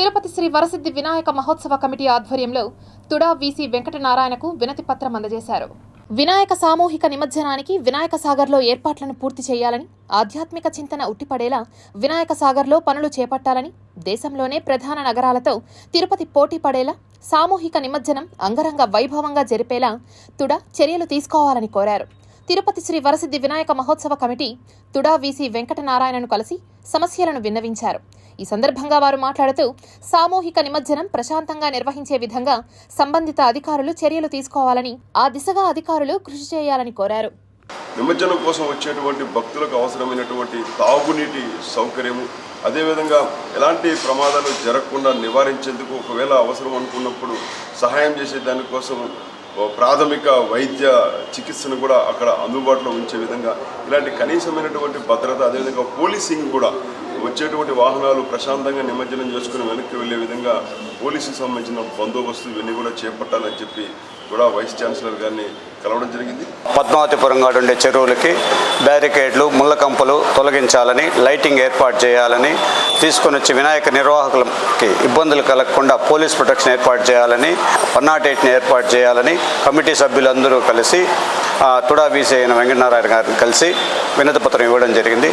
తిరుపతి శ్రీ వరసిద్ధి వినాయక మహోత్సవ committee ఆధ్వర్యంలో TUDA VC వెంకటనారాయణకు వినతి పత్రం అందజేశారు. వినాయక సామూహిక నిమజ్జనానికి వినాయక సాగర్లో ఏర్పాట్లను పూర్తి చేయాలని ఆధ్యాత్మిక చింతన ఉట్టిపడేలా వినాయక సాగర్లో పనులు చేపట్టాలని దేశంలోనే ప్రధాన నగరాలతో తిరుపతి పోటీ పడేలా సామూహిక నిమజ్జనం అంగరంగ వైభవంగా జరిపేలా తుడా చర్యలు తీసుకోవాలని కోరారు. తిరుపతి శ్రీ వరసిద్ధి వినాయక మహోత్సవ కమిటీ తుడా వీసీ వెంకటనారాయణను కలిసి సమస్యలను విన్నవించారు. ఈ సందర్భంగా వారు మాట్లాడుతూ సామూహిక నిమజ్జనం ప్రశాంతంగా నిర్వహించే విధంగా సంబంధిత అధికారులు చర్యలు తీసుకోవాలని ఆ దిశగా అధికారులు కృషి చేయాలని కోరారు. నిమజ్జనం కోసం వచ్చేటువంటి భక్తులకు అవసరమైనటువంటి తాగునీటి సౌకర్యము అదేవిధంగా ఎలాంటి ప్రమాదాలు జరగకుండా నివారించేందుకు ఒకవేళ అవసరం అనుకున్నప్పుడు సహాయం చేసే దానికోసం ప్రాథమిక వైద్య చికిత్సను కూడా అక్కడ అందుబాటులో ఉంచే విధంగా ఇలాంటి కనీసమైనటువంటి భద్రత అదేవిధంగా పోలీసింగ్ కూడా వచ్చేటువంటి వాహనాలు ప్రశాంతంగా నిమజ్జనం చేసుకుని వెనక్కి వెళ్ళే విధంగా పోలీసుకు సంబంధించిన బందోబస్తు ఇవన్నీ కూడా చేపట్టాలని చెప్పి కూడా వైస్ ఛాన్సలర్ గారిని కలవడం జరిగింది. పద్మావతిపురంగా ఉండే చెరువులకి బ్యారికేడ్లు ముళ్ళ కంపలు తొలగించాలని లైటింగ్ ఏర్పాటు చేయాలని తీసుకొని వచ్చి వినాయక నిర్వాహకులకి ఇబ్బందులు కలగకుండా పోలీస్ ప్రొటెక్షన్ ఏర్పాటు చేయాలని వన్ నాట్ ఎయిట్ని ఏర్పాటు చేయాలని కమిటీ సభ్యులందరూ కలిసి తుడా బీసీ అయిన వెంకటనారాయణ గారిని కలిసి వినతిపత్రం ఇవ్వడం జరిగింది.